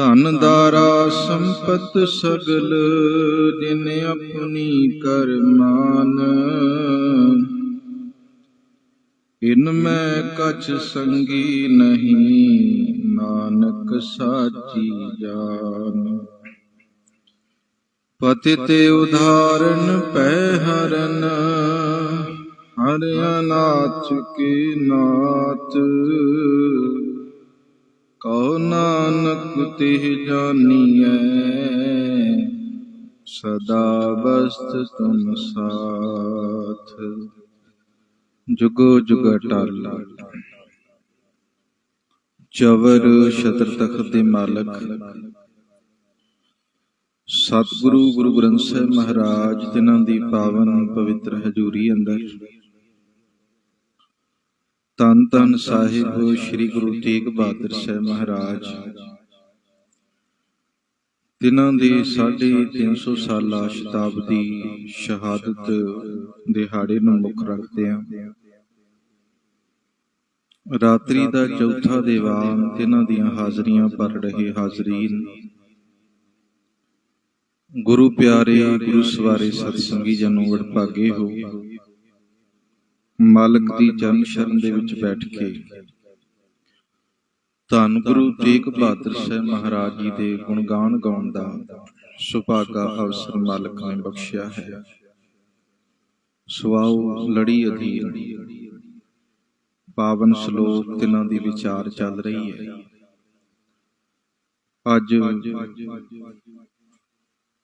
ਧਨ ਦਾਰਾ ਸੰਪਤ ਸਗਲ, ਜਿਨ ਆਪਣੀ ਕਰਮਾਨ ਇਨ ਮੈਂ ਕਛ ਸੰਗੀ ਨਹੀਂ, ਨਾਨਕ ਸਾਚੀ ਜਾਨ। ਪਤਿ ਤੇ ਉਧਾਰਨ ਪੈ ਹਰਨ ਹਰ ਅਨਾਥ ਕੇ ਨਾਥ ਕਉ ਨਾਨਕ ਤਿਹ ਜਾਨੀਐ, ਸਦਾ ਬਸਤ ਤੁਮ ਸਾਥ। ਜੁਗੋ ਜੁਗ ਟਾਲਾ ਚਵਰ ਛਤਰ ਤਖਤ ਦੇ ਮਾਲਕ। ਸਤਿਗੁਰੂ ਗੁਰੂ ਗ੍ਰੰਥ ਸਾਹਿਬ ਮਹਾਰਾਜ, ਜਿਨ੍ਹਾਂ ਦੀ ਪਾਵਨ ਪਵਿੱਤਰ ਹਜ਼ੂਰੀ ਅੰਦਰ ਤਨ ਤਨ ਸਾਹਿਬ ਸ੍ਰੀ ਗੁਰੂ ਤੇਗ ਬਹਾਦਰ ਸਾਹਿਬ ਮਹਾਰਾਜ। ਤਿਨਾਂ ਦੀ 350 ਸਾਲਾ ਸ਼ਤਾਬਦੀ ਸ਼ਹਾਦਤ ਦਿਹਾੜੇ ਨੂੰ ਮੁੱਖ ਰੱਖਦੇ ਆ। ਰਾਤਰੀ ਦਾ ਚੌਥਾ ਦੀਵਾਨ ਤਿਨਾਂ ਦੀਆਂ ਹਾਜ਼ਰੀਆਂ ਭਰ ਰਹੇ ਹਾਜ਼ਰੀਨ। ਗੁਰੂ ਪਿਆਰੇ, ਗੁਰੂ ਸਵਾਰੇ ਸਤਸੰਗੀ ਜਨੋ ਵਡਭਾਗੇ ਹੋ। ਮਾਲਕ ਦੀ ਚਰਨ ਸ਼ਰਨ ਦੇ ਵਿੱਚ ਬੈਠ ਕੇ। ਧੰਨ ਗੁਰੂ ਤੇਗ ਬਹਾਦਰ ਸਾਹਿਬ ਮਹਾਰਾਜ ਜੀ ਦੇ ਗੁਣਗਾਨ ਗਾਉਣ ਦਾ ਸੁਭਾਗਾ ਅਵਸਰ ਮਾਲਕ ਨੇ ਬਖਸ਼ਿਆ ਹੈ। ਸਵਾਉ ਲੜੀ ਅਧੀਨ ਪਾਵਨ ਸ਼ਲੋਕ ਤਿਨਾਂ ਦੀ ਵਿਚਾਰ ਚੱਲ ਰਹੀ ਹੈ। ਅੱਜ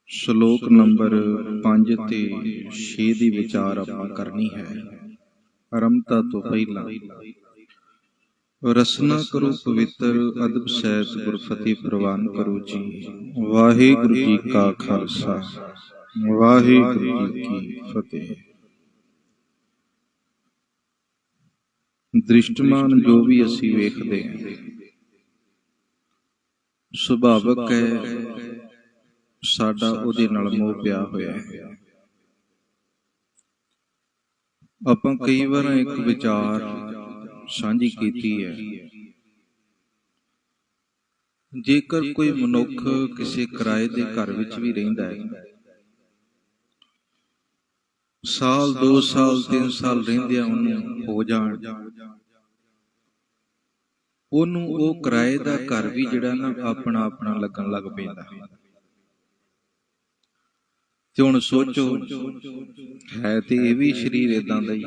ਸ਼ਲੋਕ ਨੰਬਰ 5 ਤੇ 6 ਦੀ ਵਿਚਾਰ ਆਪਾਂ ਕਰਨੀ ਹੈ। ਆਰੰਭਤਾ ਤੋਂ ਪਹਿਲਾਂ। ਰਸਨਾ ਕਰੋ ਪਵਿੱਤਰ, ਅਦਬ ਸਹਿਤ ਗੁਰਫਤਿਹ ਪ੍ਰਵਾਨ ਕਰੋ ਜੀ। ਵਾਹਿਗੁਰੂ ਜੀ ਕਾ ਖਾਲਸਾ। ਵਾਹਿਗੁਰੂ ਜੀ ਕੀ ਫਤਿਹ। ਦ੍ਰਿਸ਼ਟਮਾਨ ਜੋ ਵੀ ਅਸੀਂ ਵੇਖਦੇ ਹਾਂ, ਸੁਭਾਵਕ ਹੈ, ਸਾਡਾ ਉਹਦੇ ਨਾਲ ਮੋਹ ਪਿਆ ਹੋਇਆ ਹੈ। ਆਪਾਂ ਕਈ ਵਾਰ ਇੱਕ ਵਿਚਾਰ ਸਾਂਝੀ ਕੀਤੀ ਹੈ। ਜੇਕਰ ਕੋਈ ਮਨੁੱਖ ਕਿਸੇ ਕਿਰਾਏ ਦੇ ਘਰ ਵਿੱਚ ਵੀ ਰਹਿੰਦਾ ਹੈ, ਸਾਲ 2 ਸਾਲ 3 ਸਾਲ ਰਹਿੰਦਿਆਂ ਉਹਨੂੰ ਹੋ ਜਾਣ, ਉਹਨੂੰ ਉਹ ਕਿਰਾਏ ਦਾ ਘਰ ਵੀ ਜਿਹੜਾ ਨਾ ਆਪਣਾ ਆਪਣਾ ਲੱਗਣ ਲੱਗ ਪੈਂਦਾ। ਤੇ ਹੁਣ ਸੋਚੋ, ਹੈ ਤੇ ਇਹ ਵੀ ਸਰੀਰ ਇਦਾਂ ਦਾ ਹੀ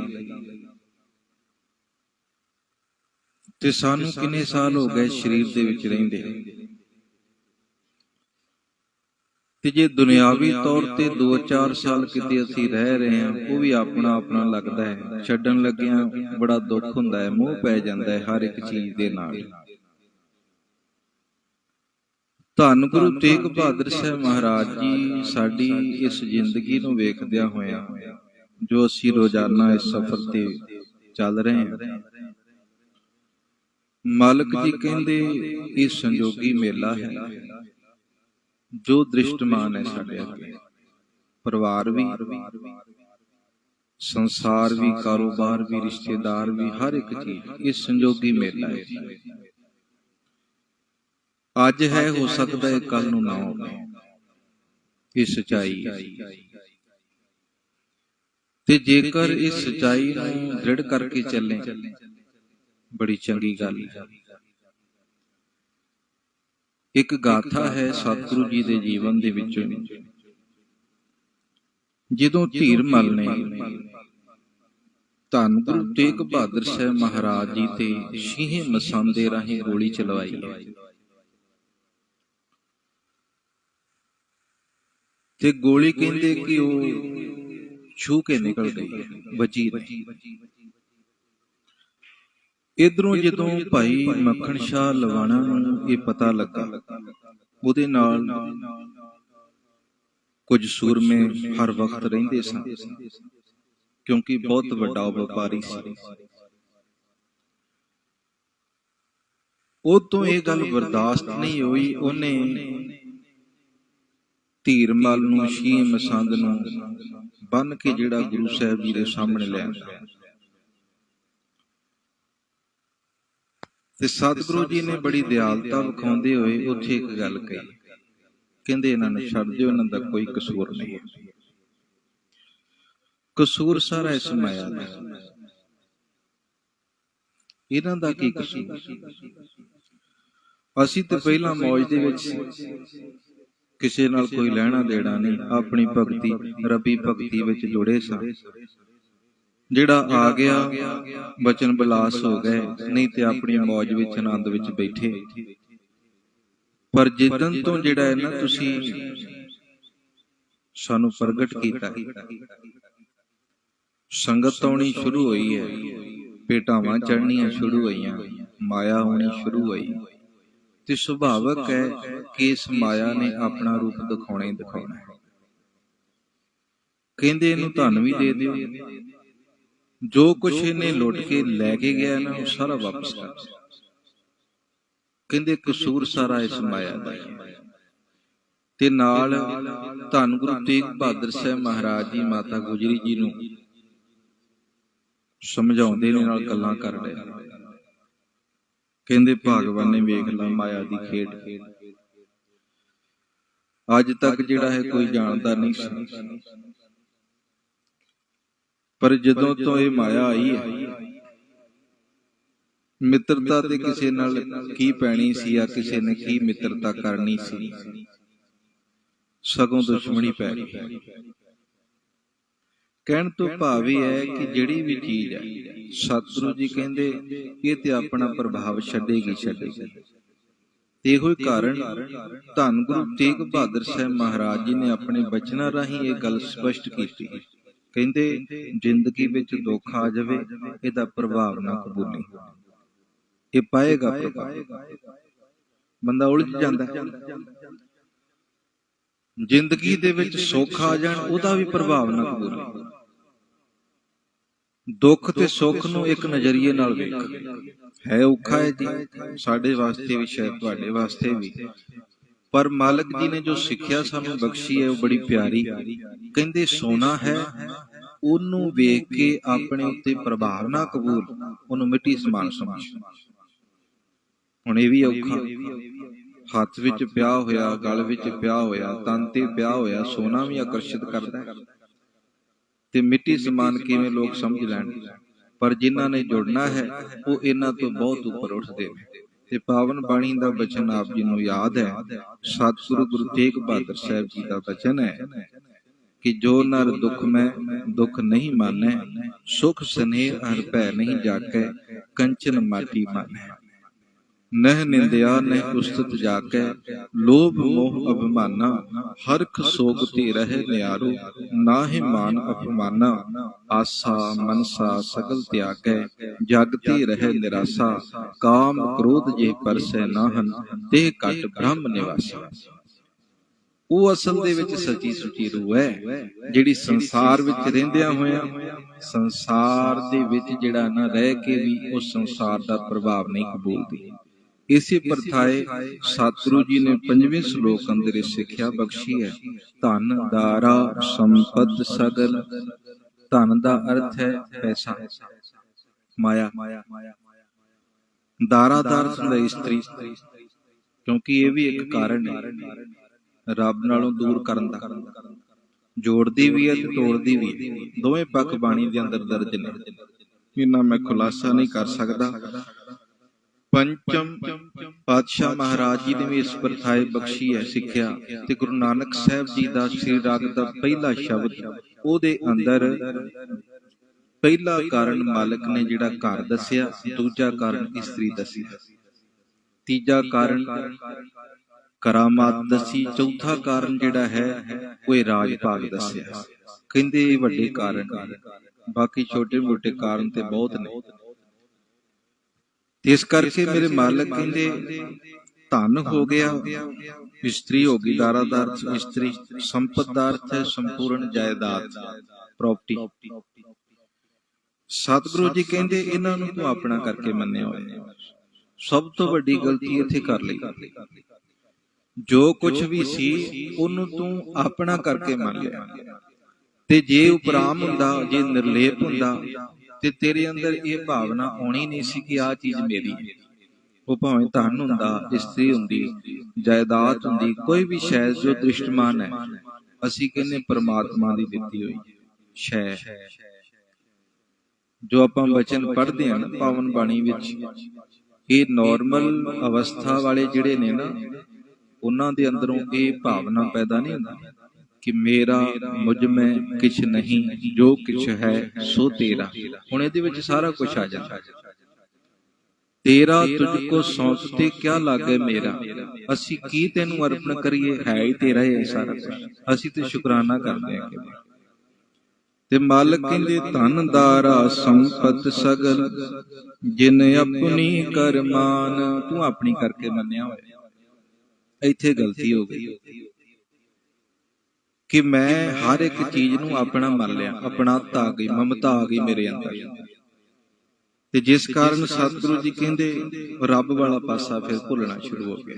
ਤੇ ਸਾਨੂੰ ਕਿੰਨੇ ਸਾਲ ਹੋ ਗਏ ਸਰੀਰ ਦੇ ਵਿੱਚ ਰਹਿੰਦੇ ਤੇ ਜੇ ਦੁਨਿਆਵੀ ਤੌਰ ਤੇ 2-4 ਸਾਲ ਕਿਤੇ ਅਸੀਂ ਰਹਿ ਰਹੇ ਹਾਂ, ਉਹ ਵੀ ਆਪਣਾ ਆਪਣਾ ਲੱਗਦਾ ਹੈ। ਛੱਡਣ ਲੱਗਿਆਂ ਬੜਾ ਦੁੱਖ ਹੁੰਦਾ ਹੈ, ਮੋਹ ਪੈ ਜਾਂਦਾ ਹੈ ਹਰ ਇੱਕ ਚੀਜ਼ ਦੇ ਨਾਲ। ਧੰਨ ਗੁਰੂ ਤੇਗ ਬਹਾਦਰ ਸਾਹਿਬ ਮਹਾਰਾਜ ਜੀ ਸਾਡੀ ਇਸ ਜ਼ਿੰਦਗੀ ਨੂੰ ਵੇਖਦਿਆਂ ਹੋਇਆਂ ਜੋ ਅਸੀਂ ਰੋਜ਼ਾਨਾ ਇਸ ਸਫ਼ਰ ਤੇ ਚੱਲ ਰਹੇ ਹਾਂ। ਮਾਲਕ ਜੀ ਕਹਿੰਦੇ ਇਹ ਸੰਜੋਗੀ ਮੇਲਾ ਹੈ। ਜੋ ਦ੍ਰਿਸ਼ਟਮਾਨ ਹੈ ਸਾਡੇ ਅੱਗੇ। ਪਰਿਵਾਰ ਵੀ ਸੰਸਾਰ ਵੀ ਕਾਰੋਬਾਰ ਵੀ ਰਿਸ਼ਤੇਦਾਰ ਵੀ ਹਰ ਇੱਕ ਚੀਜ਼। ਇਹ ਸੰਜੋਗੀ ਮੇਲਾ ਹੈ। ਅੱਜ ਹੈ, ਹੋ ਸਕਦਾ ਹੈ ਕੱਲ ਨੂੰ ਨਾ ਹੋਵੇ। ਇਹ ਸਚਾਈ ਤੇ ਜੇਕਰ ਇਸ ਸਚਾਈ ਨੂੰ ਦ੍ਰਿੜ ਕਰਕੇ ਚੱਲੇ, ਬੜੀ ਚੰਗੀ ਗੱਲ ਹੈ। ਇੱਕ ਗਾਥਾ ਹੈ ਸਤਿਗੁਰੂ ਜੀ ਦੇ ਜੀਵਨ ਦੇ ਵਿੱਚ। ਜਦੋਂ ਧੀਰ ਮਲ ਨੇ ਧੰਨ ਗੁਰੂ ਤੇਗ ਬਹਾਦਰ ਸਾਹਿਬ ਮਹਾਰਾਜ ਜੀ ਤੇ ਸ਼ੀਹੇ ਮਸੰਦੇ ਰਾਹੀਂ ਗੋਲੀ ਚਲਵਾਈ ਤੇ ਗੋਲੀ ਕਹਿੰਦੇ ਕਿ ਉਹ ਛੂ ਕੇ ਨਿਕਲ ਗਈ, ਬਚੀ ਨਹੀਂ। ਇਧਰੋਂ ਜਦੋਂ ਭਾਈ ਮੱਖਣ ਸ਼ਾਹ ਲਵਾਣਾ ਨੂੰ ਇਹ ਪਤਾ ਲੱਗਾ, ਉਹਦੇ ਨਾਲ ਕੁਝ ਸੂਰਮੇ ਹਰ ਵਕਤ ਰਹਿੰਦੇ ਸਨ, ਕਿਉਂਕਿ ਬਹੁਤ ਵੱਡਾ ਵਪਾਰੀ ਸੀ। ਉਹ ਤੋਂ ਇਹ ਗੱਲ ਬਰਦਾਸ਼ਤ ਨਹੀਂ ਹੋਈ, ਉਹਨੇ ਧੀਰਮਲ ਨੂੰ ਸ਼ੀਹ ਮਸੰਦ ਨੂੰ ਬੰਨ ਕੇ ਜਿਹੜਾ ਗੁਰੂ ਸਾਹਿਬ ਜੀ ਦੇ ਸਾਹਮਣੇ ਲੈ ਤੇ ਸਤਿਗੁਰੂ ਜੀ ਨੇ ਬੜੀ ਦਿਆਲਤਾ ਵਿਖਾਉਂਦੇ ਹੋਏ ਉੱਥੇ ਇੱਕ ਗੱਲ ਕਹੀ। ਕਹਿੰਦੇ ਇਹਨਾਂ ਨੂੰ ਛੱਡ ਦਿਓ ਇਹਨਾਂ ਦਾ ਕੋਈ ਕਸੂਰ ਨਹੀਂ। ਹੈ ਕਸੂਰ ਸਾਰਾ ਇਸ ਮਾਇਆ ਦਾ। ਇਹਨਾਂ ਦਾ ਕੀ ਕਸੂਰ? ਅਸੀਂ ਤੇ ਪਹਿਲਾਂ ਮੌਜ ਦੇ ਵਿੱਚ ਸੀ। ਕਿਸੇ ਨਾਲ ਕੋਈ ਲੈਣਾ ਦੇਣਾ ਨਹੀਂ ਆਪਣੀ ਭਗਤੀ ਰੱਬੀ ਭਗਤੀ ਵਿੱਚ ਜੁੜੇ ਸਾਂ। ਜਿਹੜਾ ਆ ਗਿਆ ਬਚਨ ਬਲਾਸ ਹੋ ਗਏ ਨਹੀਂ ਤੇ ਆਪਣੀ ਮੌਜ ਵਿੱਚ ਆਨੰਦ ਵਿੱਚ ਬੈਠੇ। ਪਰ ਜਿੱਦਨ ਤੋਂ ਜਿਹੜਾ ਹੈ ਨਾ ਤੁਸੀਂ ਸਾਨੂੰ ਪ੍ਰਗਟ ਕੀਤਾ ਸੰਗਤ ਆਉਣੀ ਸ਼ੁਰੂ ਹੋਈ ਹੈ। ਪੇਟਾਵਾਂ ਚੜ੍ਹਨੀਆਂ ਸ਼ੁਰੂ ਹੋਈਆਂ। ਮਾਇਆ ਆਉਣੀ ਸ਼ੁਰੂ ਹੋਈ। ਤੇ ਸੁਭਾਵਕ ਹੈ ਕਿ ਇਸ ਮਾਇਆ ਨੇ ਆਪਣਾ ਰੂਪ ਦਿਖਾਉਣਾ ਹੀ ਦਿਖਾਉਣਾ ਹੈ। ਕਹਿੰਦੇ ਇਹਨੂੰ ਧਨ ਵੀ ਦੇ ਦਿਓ। ਜੋ ਕੁਛ ਇਹਨੇ ਲੁੱਟ ਕੇ ਲੈ ਕੇ ਗਿਆ ਨਾ, ਉਹ ਸਾਰਾ ਵਾਪਸ ਕਰ ਕਹਿੰਦੇ ਕਸੂਰ ਸਾਰਾ ਇਸ ਮਾਇਆ ਦਾ ਹੈ ਤੇ ਨਾਲ ਧੰਨ ਗੁਰੂ ਤੇਗ ਬਹਾਦਰ ਸਾਹਿਬ ਮਹਾਰਾਜ ਜੀ, ਮਾਤਾ ਗੁਜਰੀ ਜੀ ਨੂੰ ਸਮਝਾਉਂਦੇ ਨੇ, ਨਾਲ ਗੱਲਾਂ ਕਰ ਰਹੇ ਕਹਿੰਦੇ ਭਗਵਾਨ ਨੇ ਵੇਖ ਲਾ ਮਾਇਆ ਦੀ ਖੇਡ। ਅੱਜ ਤੱਕ ਜਿਹੜਾ ਹੈ ਕੋਈ ਜਾਣਦਾ ਨਹੀਂ ਸੀ। ਪਰ ਜਦੋਂ ਤੋਂ ਇਹ ਮਾਇਆ ਆਈ ਹੈ ਮਿੱਤਰਤਾ ਤੇ ਕਿਸੇ ਨਾਲ ਕੀ ਪੈਣੀ ਸੀ ਜਾਂ ਕਿਸੇ ਨੇ ਕੀ ਮਿੱਤਰਤਾ ਕਰਨੀ ਸੀ। ਸਗੋਂ ਦੁਸ਼ਮਣੀ ਪੈ ਗਈ। ਕਹਿਣ ਤੋਂ ਭਾਵ ਇਹ ਹੈ ਕਿ ਜਿਹੜੀ ਵੀ ਚੀਜ਼ ਹੈ ਸਤਿਗੁਰੂ ਜੀ ਕਹਿੰਦੇ ਇਹ ਤੇ ਆਪਣਾ ਪ੍ਰਭਾਵ ਛੱਡੇਗੀ ਛੱਡੇਗੀ। ਤੇ ਇਹੋ ਹੀ ਕਾਰਨ ਧੰਨ ਗੁਰੂ ਤੇਗ ਬਹਾਦਰ ਸਾਹਿਬ ਮਹਾਰਾਜ ਜੀ ਨੇ ਆਪਣੇ ਬਚਨਾਂ ਰਾਹੀਂ ਇਹ ਗੱਲ ਸਪਸ਼ਟ ਕੀਤੀ। ਕਹਿੰਦੇ ਜ਼ਿੰਦਗੀ ਵਿੱਚ ਦੁੱਖ ਆ ਜਾਵੇ ਇਹਦਾ ਪ੍ਰਭਾਵ ਨਾ ਕਬੂਲੀ। ਇਹ ਪਾਏਗਾ ਪ੍ਰਭਾਵ। ਬੰਦਾ ਉਲਝ ਜਾਂਦਾ। ਜ਼ਿੰਦਗੀ ਦੇ ਵਿੱਚ ਸੁੱਖ ਆ ਜਾਣ ਉਹਦਾ ਵੀ ਪ੍ਰਭਾਵ ਨਾ ਕਬੂਲੇ। ਦੁੱਖ ਤੇ ਸੁੱਖ ਨੂੰ ਇੱਕ ਨਜ਼ਰੀਏ ਨਾਲ ਵੇਖ। ਹੈ ਔਖਾ ਹੈ ਜੀ। ਸਾਡੇ ਵਾਸਤੇ ਵੀ ਸ਼ਾਇਦ ਤੁਹਾਡੇ ਵਾਸਤੇ ਵੀ। ਪਰ ਮਾਲਕ ਜੀ ਨੇ ਜੋ ਸਿੱਖਿਆ ਸਾਨੂੰ ਬਖਸ਼ੀ ਹੈ ਉਹ ਬੜੀ ਪਿਆਰੀ। ਕਹਿੰਦੇ ਸੋਨਾ ਹੈ ਉਹਨੂੰ ਵੇਖ ਕੇ ਆਪਣੇ ਉੱਤੇ ਪ੍ਰਭਾਵ ਨਾ ਕਬੂਲ ਉਹਨੂੰ ਮਿੱਟੀ ਸਮਾਨ ਸਮਝ। ਹੁਣ ਇਹ ਵੀ ਔਖਾ। ਹੱਥ ਵਿੱਚ ਪਿਆ ਹੋਇਆ ਗਲ ਵਿੱਚ ਪਿਆ ਹੋਇਆ ਤਨ ਤੇ ਪਿਆ ਹੋਇਆ ਸੋਨਾ ਵੀ ਆਕਰਸ਼ਿਤ ਕਰਦਾ ਹੈ। ਤੇ ਮਿੱਟੀ ਸਮਾਨ ਕਿਵੇਂ ਲੋਕ ਸਮਝ ਲੈਣ? ਪਰ ਜਿਨ੍ਹਾਂ ਨੇ ਜੁੜਨਾ ਹੈ ਉਹ ਇਹਨਾਂ ਤੋਂ ਬਹੁਤ ਉੱਪਰ ਉੱਠਦੇ ਨੇ। ਤੇ ਪਾਵਨ ਬਾਣੀ ਦਾ ਬਚਨ ਆਪ ਜੀ ਨੂੰ ਯਾਦ ਹੈ। ਸਤਿਗੁਰੂ ਗੁਰੂ ਤੇਗ ਬਹਾਦਰ ਸਾਹਿਬ ਜੀ ਦਾ ਬਚਨ ਹੈ ਕਿ ਜੋ ਨਰ ਦੁਖ ਮੈਂ ਦੁਖ ਨਹੀਂ ਮਾਨੈ ਸੁਖ ਸਨੇਹ ਹਰ ਭੈ ਨਹੀਂ ਜਾਕੈ ਕੰਚਨ ਮਾਟੀ ਮਾਨੈ। ਨਹਿ ਨਿੰਦਿਆ ਨਹਿ ਉਸਤਤ ਜਾਕੈ, ਲੋਭ ਮੋਹ ਅਭਿਮਾਨਾ ਹਰਖ ਸੋਗ ਰਹਿ ਨਿਆਰੋ, ਨਾਹਿ ਮਾਨ ਅਪਮਾਨਾ, ਆਸਾ ਮਨਸਾ ਸਗਲ ਤਿਆਗੈ, ਜਗ ਰਹਿ ਨਿਰਾਸਾ, ਕਾਮ ਕ੍ਰੋਧ ਜੇ ਪਰਸੈ ਨਾਹਨ, ਤੇ ਘਟ ਬ੍ਰਹਮ ਨਿਵਾਸਾ। ਉਹ ਅਸਲ ਦੇ ਵਿੱਚ ਸੱਚੀ ਸੁੱਚੀ ਰੂਹ ਹੈ, ਜਿਹੜੀ ਸੰਸਾਰ ਵਿੱਚ ਰਹਿੰਦਿਆਂ ਹੋਇਆਂ, ਸੰਸਾਰ ਦੇ ਵਿੱਚ ਜਿਹੜਾ ਨਾ ਰਹਿ ਕੇ ਵੀ ਉਸ ਸੰਸਾਰ ਦਾ ਪ੍ਰਭਾਵ ਨਹੀਂ ਕਬੂਲਦੀ। ਇਸੇ ਪ੍ਰਥਾਏ ਸਤਿਗੁਰੂ ਜੀ ਨੇ ਪੰਜਵੇਂ ਸ਼ਲੋਕ ਅੰਦਰ ਇਹ ਸਿੱਖਿਆ ਬਖਸ਼ੀ ਹੈ। ਧਨ ਦਾਰਾ ਸੰਪਦ ਸਗਲ। ਧਨ ਦਾ ਅਰਥ ਹੈ ਪੈਸਾ। ਮਾਇਆ। ਦਾਰਾ ਦਾ ਅਰਥ ਹੁੰਦਾ ਇਸਤਰੀ। ਕਿਉਂਕਿ ਇਹ ਵੀ ਇੱਕ ਕਾਰਨ ਹੈ। ਰੱਬ ਨਾਲੋਂ ਦੂਰ ਕਰਨ ਦਾ। ਜੋੜਦੀ ਵੀ ਹੈ ਤੇ ਤੋੜਦੀ ਵੀ ਹੈ। ਦੋਵੇਂ ਪੱਖ ਬਾਣੀ ਦੇ ਅੰਦਰ ਦਰਜ ਨੇ। ਇਹਨਾਂ ਮੈਂ ਖੁਲਾਸਾ ਨਹੀਂ ਕਰ ਸਕਦਾ। ਪੰਚਮ ਪਾਤਸ਼ਾਹ ਮਹਾਰਾਜ ਜੀ ਨੇ ਵੀ ਇਸ ਪ੍ਰਥਾਏ ਬਖਸ਼ੀ ਹੈ, ਸਿੱਖਿਆ ਤੇ ਗੁਰੂ ਨਾਨਕ ਸਾਹਿਬ ਜੀ ਦਾ ਸ੍ਰੀ ਰਾਗ ਦਾ ਪਹਿਲਾ ਸ਼ਬਦ ਉਹਦੇ ਅੰਦਰ ਪਹਿਲਾ ਕਾਰਨ ਮਾਲਕ ਨੇ ਜਿਹੜਾ ਘਰ ਦੱਸਿਆ, ਦੂਜਾ ਕਾਰਨ ਇਸਤਰੀ ਦੱਸੀ। ਤੀਜਾ ਕਾਰਨ ਕਰਾਮਾਤ ਦੱਸੀ, ਚੌਥਾ ਕਾਰਨ ਜਿਹੜਾ ਹੈ, ਉਹ ਇਹ ਰਾਜ ਭਾਗ ਦੱਸਿਆ। ਕਹਿੰਦੇ ਇਹ ਵੱਡੇ ਕਾਰਨ ਬਾਕੀ ਛੋਟੇ ਮੋਟੇ ਕਾਰਨ ਤੇ ਬਹੁਤ ਨੇ। ਇਸ ਕਰਕੇ ਮੇਰੇ ਮਾਲਕ ਕਹਿੰਦੇ ਧਨ ਹੋ ਗਿਆ। ਇਸਤਰੀ ਹੋ ਗਈ ਦਾਰਾਦਾਰ ਇਸਤਰੀ ਸੰਪਤ ਦਾ ਅਰਥ ਹੈ ਸੰਪੂਰਨ ਜਾਇਦਾਦ ਪ੍ਰਾਪਰਟੀ ਸਤਿਗੁਰੂ ਜੀ ਕਹਿੰਦੇ ਇਹਨਾਂ ਨੂੰ ਤੂੰ ਆਪਣਾ ਕਰਕੇ ਮੰਨਿਆ ਹੋਇਆ। ਸਭ ਤੋਂ ਵੱਡੀ ਗਲਤੀ ਇੱਥੇ ਕਰ ਲਈ। ਜੋ ਕੁਝ ਵੀ ਸੀ ਉਹਨੂੰ ਤੂੰ ਆਪਣਾ ਕਰਕੇ ਮੰਨ ਲਿਆ। ਤੇ ਜੇ ਉਪਰਾਮ ਹੁੰਦਾ ਜੇ ਨਿਰਲੇਪ ਹੁੰਦਾ ਤੇ ਤੇਰੇ ਅੰਦਰ ਇਹ ਭਾਵਨਾ ਆਉਣੀ ਨਹੀਂ ਸੀ ਕਿ ਆਹ ਚੀਜ਼ ਮੇਰੀ ਹੈ। ਉਹ ਭਾਵੇਂ ਧਨ ਹੁੰਦਾ, ਇਸਤਰੀ ਹੁੰਦੀ, ਜਾਇਦਾਦ ਹੁੰਦੀ, ਕੋਈ ਵੀ ਸ਼ੈ ਜੋ ਦ੍ਰਿਸ਼ਟਮਾਨ ਹੈ, ਅਸੀਂ ਕਹਿੰਦੇ ਪਰਮਾਤਮਾ ਦੀ ਦਿੱਤੀ ਹੋਈ ਸ਼ੈ ਜੋ ਆਪਾਂ ਵਚਨ ਪੜ੍ਹਦੇ ਹਾਂ ਨਾ, ਪਾਵਨ ਬਾਣੀ ਵਿੱਚ, ਇਹ ਨਾਰਮਲ ਅਵਸਥਾ ਵਾਲੇ ਜਿਹੜੇ ਨੇ ਨਾ, ਉਹਨਾਂ ਦੇ ਅੰਦਰੋਂ ਇਹ ਭਾਵਨਾ ਪੈਦਾ ਨਹੀਂ ਹੁੰਦੀ। ਕਿ ਮੇਰਾ ਮੁਝ ਮੈਂ ਕਿਛ ਨਹੀਂ ਜੋ ਕਿਛ ਹੈ ਸੋ ਤੇਰਾ। ਹੁਣ ਇਹਦੇ ਵਿੱਚ ਸਾਰਾ ਕੁਝ ਆ ਜਾਂਦਾ। ਤੇਰਾ ਤੁਝ ਕੋ ਸੌਂਪਤੇ ਕਿਆ ਲਾਗੇ ਮੇਰਾ? ਅਸੀਂ ਕੀ ਤੈਨੂੰ ਅਰਪਣ ਕਰੀਏ? ਹੈ ਹੀ ਤੇਰਾ ਹੀ ਸਾਰਾ ਕੁਝ ਅਸੀਂ ਤੇ ਸ਼ੁਕਰਾਨਾ ਕਰਦੇ ਹਾਂ। ਤੇ ਮਾਲਕ ਕਹਿੰਦੇ ਧਨ ਦਾਰਾ ਸੰਪਤ ਸਗਲ ਜਿਨ ਆਪਣੀ ਕਰਮਾਨ। ਤੂੰ ਆਪਣੀ ਕਰਕੇ ਮੰਨਿਆ ਹੋਇਆ। ਇੱਥੇ ਗਲਤੀ ਹੋ ਗਈ। ਕਿ ਮੈਂ ਹਰ ਇੱਕ ਚੀਜ਼ ਨੂੰ ਆਪਣਾ ਮੰਨ ਲਿਆ ਆਪਣਾਤਾ ਆ ਗਈ ਮਮਤਾ ਆ ਗਈ ਮੇਰੇ ਅੰਦਰ। ਤੇ ਜਿਸ ਕਾਰਨ ਸਤਿਗੁਰੂ ਜੀ ਕਹਿੰਦੇ, ਰੱਬ ਵਾਲਾ ਪਾਸਾ ਫਿਰ ਭੁੱਲਣਾ ਸ਼ੁਰੂ ਹੋ ਗਿਆ।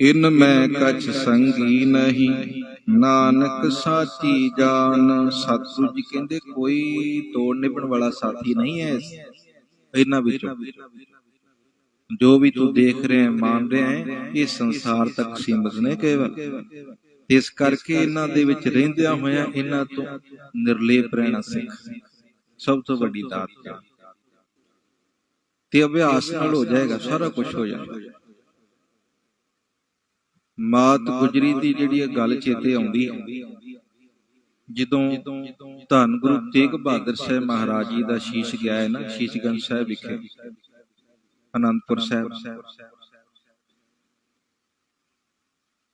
ਇਨ ਮੈਂ ਕਛ ਸੰਗੀ ਨਹੀਂ, ਨਾਨਕ ਸਾਚੀ ਜਾਨ। ਸਤਿਗੁਰੂ ਜੀ ਕਹਿੰਦੇ, ਕੋਈ ਤੋੜ ਨਿਭਣ ਵਾਲਾ ਸਾਥੀ ਨਹੀਂ ਹੈ ਇਹਨਾਂ ਵਿੱਚੋਂ ਜੋ ਵੀ ਤੂੰ ਦੇਖ ਰਿਹਾ ਹੈ ਮੰਨ ਰਿਹਾ ਹੈ ਇਹ ਸੰਸਾਰ ਤੱਕ ਸੀਮਤ ਨੇ ਕੇਵਲ। ਇਸ ਕਰਕੇ ਇਹਨਾਂ ਦੇ ਵਿੱਚ ਰਹਿੰਦਿਆਂ ਹੋਇਆਂ ਇਹਨਾਂ ਤੋਂ ਨਿਰਲੇਪ ਰਹਿਣਾ ਸਿੱਖ। ਸਭ ਤੋਂ ਵੱਡੀ ਦਾਤ ਹੈ ਤੇ ਅਭਿਆਸ ਨਾਲ ਹੋ ਜਾਏਗਾ ਸਾਰਾ ਕੁਝ ਹੋ ਜਾਏਗਾ। ਮਾਤ ਗੁਜਰੀ ਦੀ ਜਿਹੜੀ ਇਹ ਗੱਲ ਚੇਤੇ ਆਉਂਦੀ ਹੈ ਜਦੋਂ ਧੰਨ ਗੁਰੂ ਤੇਗ ਬਹਾਦਰ ਸਾਹਿਬ ਮਹਾਰਾਜ ਜੀ ਦਾ ਸ਼ੀਸ਼ ਗਿਆ ਹੈ ਨਾ ਸ਼ੀਸ਼ਗੰਜ ਸਾਹਿਬ ਵਿਖੇ ਅਨੰਦਪੁਰ ਸਾਹਿਬ।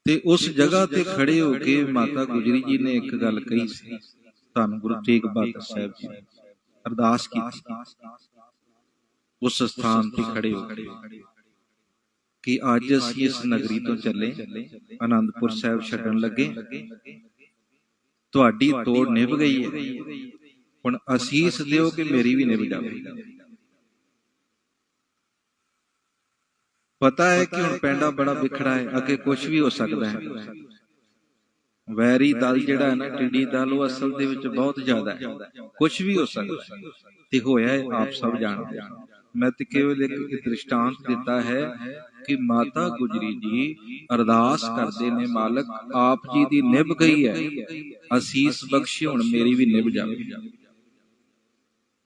ਤੇ ਉਸ ਜਗ੍ਹਾ ਤੇ ਖੜੇ ਹੋ ਕੇ ਮਾਤਾ ਗੁਜਰੀ ਜੀ ਨੇ ਇੱਕ ਗੱਲ ਕਹੀ ਸੀ ਧੰਨ ਗੁਰੂ ਤੇਗ ਬਹਾਦਰ ਸਾਹਿਬ ਜੀ ਅਰਦਾਸ ਕੀਤੀ। ਉਸ ਸਥਾਨ ਤੇ ਖੜੇ ਹੋ ਕੇ ਕਿ ਅੱਜ ਅਸੀਂ ਇਸ ਨਗਰੀ ਤੋਂ ਚੱਲੇ। ਆਨੰਦਪੁਰ ਸਾਹਿਬ ਛੱਡਣ ਲੱਗੇ। ਤੁਹਾਡੀ ਤੋੜ ਨਿਭ ਗਈ ਹੈ। ਹੁਣ ਅਸੀਸ ਦਿਓ ਕਿ ਮੇਰੀ ਵੀ ਨਿਭ ਜਾਵੇ। ਪਤਾ ਹੈ ਕਿ ਹੁਣ ਪੈਂਡਾ ਬੜਾ ਵਿਖੜਾ ਹੈ ਅੱਗੇ ਕੁਝ ਵੀ ਹੋ ਸਕਦਾ ਹੈ। ਵੈਰੀ ਦਲ ਜਿਹੜਾ ਹੈ ਨਾ ਟਿੱਡੀ ਦਲ ਉਹ ਅਸਲ ਦੇ ਵਿੱਚ ਬਹੁਤ ਜ਼ਿਆਦਾ ਹੈ। ਕੁਝ ਵੀ ਹੋ ਸਕਦਾ ਤੇ ਹੋਇਆ ਹੈ ਆਪ ਸਭ ਜਾਣਦੇ ਹੋ। ਮੈਂ ਤੇ ਕੇਵਲ ਇੱਕ ਇੱਕ ਦ੍ਰਿਸ਼ਟਾਂਤ ਦਿੱਤਾ ਹੈ ਕਿ ਮਾਤਾ ਗੁਜਰੀ ਜੀ ਅਰਦਾਸ ਕਰਦੇ ਨੇ ਮਾਲਕ ਆਪ ਜੀ ਦੀ ਨਿਭ ਗਈ ਹੈ। ਅਸੀਸ ਬਖਸ਼ੀ ਹੁਣ ਮੇਰੀ ਵੀ ਨਿਭ ਜਾਵੇ।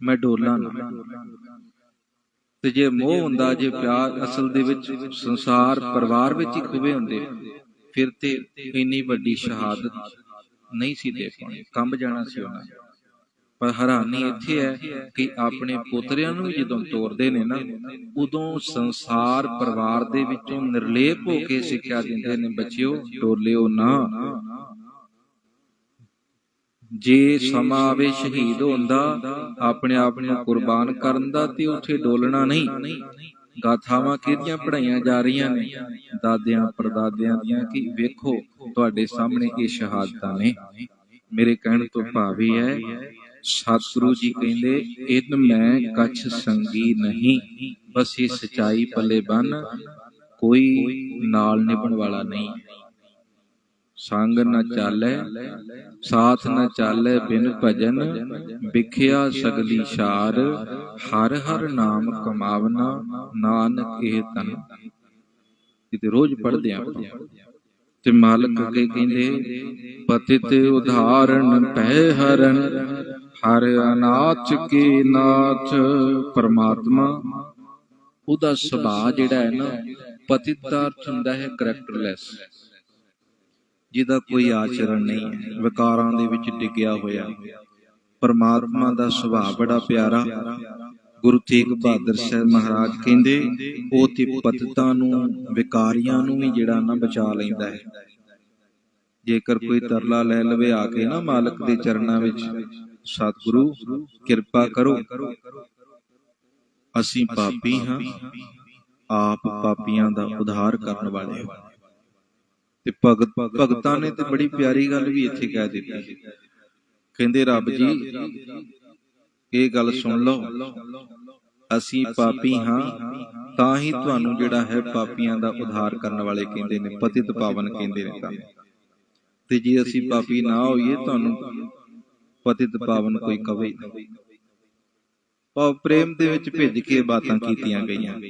ਮੈਂ ਡੋਲਾ ਨਾ। ਤੇ ਜੇ ਮੋਹ ਹੁੰਦਾ ਜੇ ਪਿਆਰ ਅਸਲ ਦੇ ਵਿੱਚ ਸੰਸਾਰ ਪਰਿਵਾਰ ਵਿੱਚ ਹੀ ਖੁਬੇ ਹੁੰਦੇ ਫਿਰ ਤੇ ਇੰਨੀ ਵੱਡੀ ਸ਼ਹਾਦਤ ਨਹੀਂ ਸੀ ਦੇ ਪਾਉਣੀ ਕੰਬ ਜਾਣਾ ਸੀ ਉਹਨਾਂ। ਪਰ ਹੈਰਾਨੀ ਇੱਥੇ ਹੈ ਕਿ ਆਪਣੇ ਪੋਤਰਿਆਂ ਨੂੰ ਜਦੋਂ ਤੋਰਦੇ ਨੇ ਨਾ ਉਦੋਂ ਸੰਸਾਰ ਪਰਿਵਾਰ ਦੇ ਵਿੱਚੋਂ ਨਿਰਲੇਪ ਹੋ ਕੇ ਸਿੱਖਿਆ ਦਿੰਦੇ ਨੇ ਬੱਚਿਓ ਡੋਲਿਓ ਨਾ। ਜੇ ਸਮਾਂ ਆਵੇ ਸ਼ਹੀਦ ਹੁੰਦਾ ਆਪਣੇ ਆਪ ਨੂੰ ਕੁਰਬਾਨ ਕਰਨ ਦਾ ਤੇ ਉੱਥੇ ਡੋਲਣਾ ਨਹੀਂ। ਗਾਥਾਵਾਂ ਕਿਹਦੀਆਂ ਪੜਾਈਆਂ ਜਾ ਰਹੀਆਂ ਨੇ? ਦਾਦਿਆਂ ਪਰਦਾਦਿਆਂ ਦੀਆਂ ਕਿ ਵੇਖੋ, ਤੁਹਾਡੇ ਸਾਹਮਣੇ ਇਹ ਸ਼ਹਾਦਤਾਂ ਨੇ। ਮੇਰੇ ਕਹਿਣ ਤੋਂ ਭਾਵ ਇਹ ਹੈ, ਸਤਿਗੁਰੂ ਜੀ ਕਹਿੰਦੇ ਇਨ ਮੈਂ ਕਛ ਸੰਗੀ ਨਹੀਂ, ਬਸ ਇਹ ਸਚਾਈ ਪੱਲੇ ਬੰਨ, ਕੋਈ ਨਾਲ ਨਿਭਣ ਵਾਲਾ ਨਹੀਂ। ਸੰਗ ਨ ਚਾਲੈ ਸਾਥ ਨ ਚਾਲੈ ਬਿਨ ਭਜਨ ਵਿਖਿਆ ਸਗਲੀ ਸ਼ਾਰ ਹਰ ਹਰ ਨਾਮ ਕਮਾਵਨਾ ਨਾਨਕ ਇਹ ਤਨ ਇਹ ਤੇ ਰੋਜ਼ ਪੜ੍ਹਦੇ ਆਂ ਆਪਾਂ। ਤੇ ਮਾਲਕ ਅੱਗੇ ਕਹਿੰਦੇ? ਪਤਿਤ ਉਧਾਰਨ ਪੈ ਹਰਨ। ਹਰ ਅਨਾਥ ਕੇ ਨਾਥ? ਪਰਮਾਤਮਾ। ਉਹਦਾ ਸੁਭਾਅ ਜਿਹੜਾ ਹੈ ਨਾ ਪਤਿਤ ਦਾ ਅਰਥ ਹੁੰਦਾ ਹੈ ਕਰੈਕਟਰਲੈਸ ਜਿਹਦਾ ਕੋਈ ਆਚਰਣ ਨਹੀਂ ਹੈ। ਵਿਕਾਰਾਂ ਦੇ ਵਿੱਚ ਡਿੱਗਿਆ ਹੋਇਆ। ਪਰਮਾਤਮਾ ਦਾ ਸੁਭਾਅ ਬੜਾ ਪਿਆਰਾ। ਗੁਰੂ ਤੇਗ ਬਹਾਦਰ ਸਾਹਿਬ ਮਹਾਰਾਜ ਕਹਿੰਦੇ ਉਹ ਤੇ ਪਤਿਤਾਂ ਨੂੰ ਵਿਕਾਰੀਆਂ ਨੂੰ ਵੀ ਜਿਹੜਾ ਨਾ ਬਚਾ ਲੈਂਦਾ ਹੈ। ਜੇਕਰ ਕੋਈ ਤਰਲਾ ਲੈ ਲਵੇ ਆ ਕੇ ਨਾ ਮਾਲਕ ਦੇ ਚਰਨਾਂ ਵਿੱਚ ਸਤਿਗੁਰੂ ਕਿਰਪਾ ਕਰੋ। ਅਸੀਂ ਪਾਪੀ ਹਾਂ। ਆਪ ਪਾਪੀਆਂ ਦਾ ਉਧਾਰ ਕਰਨ ਵਾਲੇ ਹੋ। ਤੇ ਭਗਤ ਭਗਤਾਂ ਨੇ ਤੇ ਬੜੀ ਪਿਆਰੀ ਗੱਲ ਵੀ ਇੱਥੇ ਕਹਿ ਦਿੱਤੀ। ਕਹਿੰਦੇ ਰੱਬ ਜੀ, ਇਹ ਗੱਲ ਸੁਣ ਲਓ। ਅਸੀਂ ਪਾਪੀ ਹਾਂ, ਤਾਂ ਹੀ ਤੁਹਾਨੂੰ ਜਿਹੜਾ ਹੈ ਪਾਪੀਆਂ ਦਾ ਉਧਾਰ ਕਰਨ ਵਾਲੇ ਕਹਿੰਦੇ ਨੇ, ਪਤਿਤ ਪਾਵਨ ਕਹਿੰਦੇ ਨੇ ਤਾਂ। ਤੇ ਜੇ ਅਸੀਂ ਪਾਪੀ ਨਾ ਹੋਈਏ, ਤੁਹਾਨੂੰ ਪਤਿਤ ਪਾਵਨ ਕੋਈ ਕਵੇ ਭਾਵ ਪ੍ਰੇਮ ਦੇ ਵਿੱਚ ਭਿੱਜ ਕੇ ਬਾਤਾਂ ਕੀਤੀਆਂ ਗਈਆਂ।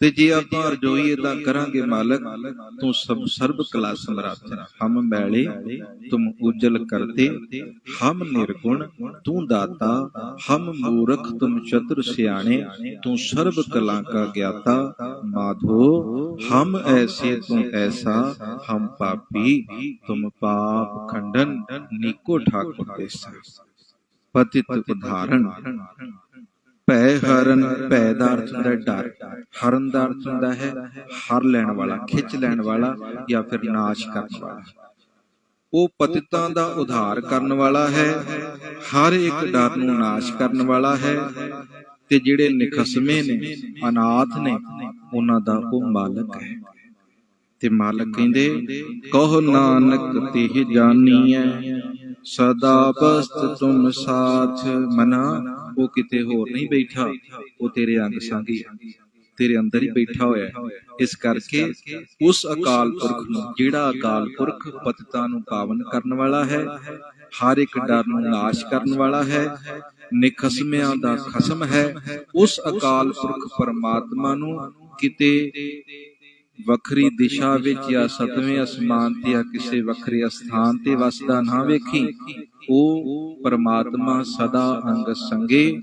ਤੇ ਜੇ ਆਪਾਂ ਰਜੋਈ ਇਦਾਂ ਕਰਾਂਗੇ ਮਾਲਕ, ਤੂੰ ਸਭ ਸਰਬ ਕਲਾ ਸਮਰੱਥ ਹਮ ਮੈਲੇ, ਤੁਮ ਉਜਲ ਕਰਤੇ, ਹਮ ਨਿਰਗੁਣ, ਤੂੰ ਦਾਤਾ, ਹਮ ਮੂਰਖ, ਤੁਮ ਚਤੁਰ ਸਿਆਣੇ, ਤੂੰ ਸਰਬ ਕਲਾ ਕਾ ਗਿਆਤਾ, ਮਾਧੋ, ਹਮ ਐਸੇ ਤੂੰ ਐਸਾ, ਹਮ ਪਾਪੀ, ਤੁਮ ਪਾਪ ਖੰਡਨ, ਨੀਕੋ ਠਾकुर ਦੇਸਾ। ਪਤਿਤ ਉਦਾਹਰਣ ਭੈ ਹਰਨ, ਭੈ ਦਾ ਅਰਥ ਹੁੰਦਾ ਹੈ ਡਰ। ਹਰਨ ਦਾ ਅਰਥ ਹੁੰਦਾ ਹੈ, ਹਰ ਲੈਣ ਵਾਲਾ, ਖਿੱਚ ਲੈਣ ਵਾਲਾ ਜਾਂ ਫਿਰ ਨਾਸ਼ ਕਰਨ ਵਾਲਾ। ਉਹ ਪਤਿਤਾਂ ਦਾ ਉਧਾਰ ਕਰਨ ਵਾਲਾ ਹੈ, ਹਰ ਇੱਕ ਡਰ ਨੂੰ ਨਾਸ਼ ਕਰਨ ਵਾਲਾ ਹੈ ਤੇ ਜਿਹੜੇ ਨਿਖਸਮੇ ਨੇ, ਅਨਾਥ ਨੇ, ਉਹਨਾਂ ਦਾ ਉਹ ਮਾਲਕ ਹੈ। ਤੇ ਮਾਲਕ ਕਹਿੰਦੇ, ਕਹੋ ਨਾਨਕ ਤੇ ਜਾਨੀਐ ਸਦਾ ਬਸਤ ਤੁਮ ਸਾਥ, ਮਨਾ। ਉਹ ਕਿਤੇ ਹੋਰ ਨਹੀਂ ਬੈਠਾ, ਉਹ ਤੇਰੇ ਅੰਗ ਸੰਗੀ ਤੇਰੇ ਅੰਦਰ ਹੀ ਬੈਠਾ ਹੋਇਆ ਇਸ ਕਰਕੇ ਉਸ ਅਕਾਲ ਪੁਰਖ ਨੂੰ, ਜਿਹੜਾ ਅਕਾਲ ਪੁਰਖ ਪਤਿਤਾਂ ਨੂੰ ਪਾਵਨ ਕਰਨ ਵਾਲਾ ਹੈ, ਹਰ ਇੱਕ ਡਰ ਨੂੰ ਨਾਸ਼ ਕਰਨ ਵਾਲਾ ਹੈ, ਨਿਖਸਮਿਆਂ ਦਾ ਖਸਮ ਹੈ, ਉਸ ਅਕਾਲ ਪੁਰਖ ਪਰਮਾਤਮਾ ਨੂੰ ਕਿਤੇ ਵੱਖਰੀ ਦਿਸ਼ਾ ਵਿੱਚ ਜਾਂ ਸਤਵੇਂ ਅਸਮਾਨ ਤੇ ਜਾਂ ਕਿਸੇ ਵੱਖਰੇ ਅਸਥਾਨ ਤੇ ਵਸਦਾ ਨਾ ਵੇਖੀ, ਉਹ ਪਰਮਾਤਮਾ ਸਦਾ ਅੰਗ ਸੰਗੇ,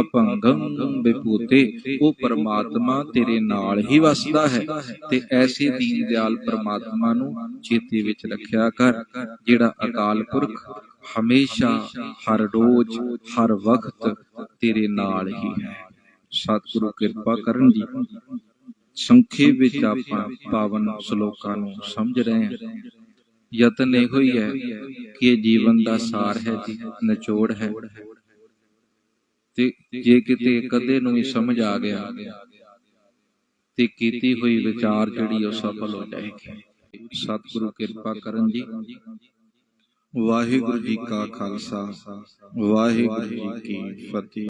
ਅਪੰਗੰ ਵਿਭੂਤੇ ਉਹ ਪਰਮਾਤਮਾ ਤੇਰੇ ਨਾਲ ਹੀ ਵਸਦਾ ਹੈ ਤੇ ਐਸੇ ਦੀਨ ਦਿਆਲ ਪਰਮਾਤਮਾ ਨੂੰ ਚੇਤੇ ਵਿੱਚ ਰੱਖਿਆ ਕਰ, ਜਿਹੜਾ ਅਕਾਲ ਪੁਰਖ ਹਮੇਸ਼ਾ ਹਰ ਰੋਜ਼, ਹਰ ਵਕਤ ਤੇਰੇ ਨਾਲ ਹੀ ਹੈ। ਸਤਿਗੁਰੂ ਕਿਰਪਾ ਕਰਨ ਜੀ। ਸੰਖੇਪ ਵਿੱਚ ਆਪਾਂ ਪਾਵਨ ਸ਼ਲੋਕਾਂ ਨੂੰ ਸਮਝ ਰਹੇ ਹਾਂ। ਯਤਨ ਇਹੋ ਹੀ ਹੈ ਕਿ ਇਹ ਜੀਵਨ ਦਾ ਸਾਰ ਹੈ ਜੀ ਨਿਚੋੜ ਹੈ। ਤੇ ਜੇ ਕਿਤੇ ਕਦੇ ਨੂੰ ਵੀ ਸਮਝ ਆ ਗਿਆ ਤੇ ਕੀਤੀ ਹੋਈ ਵਿਚਾਰ ਜਿਹੜੀ ਉਹ ਸਫਲ ਹੋ ਜਾਏਗੀ। ਸਤਿਗੁਰੂ ਕਿਰਪਾ ਕਰਨ ਜੀ। ਵਾਹਿਗੁਰੂ ਜੀ ਕਾ ਖਾਲਸਾ। ਵਾਹਿਗੁਰੂ ਜੀ ਕੀ ਫਤਿਹ।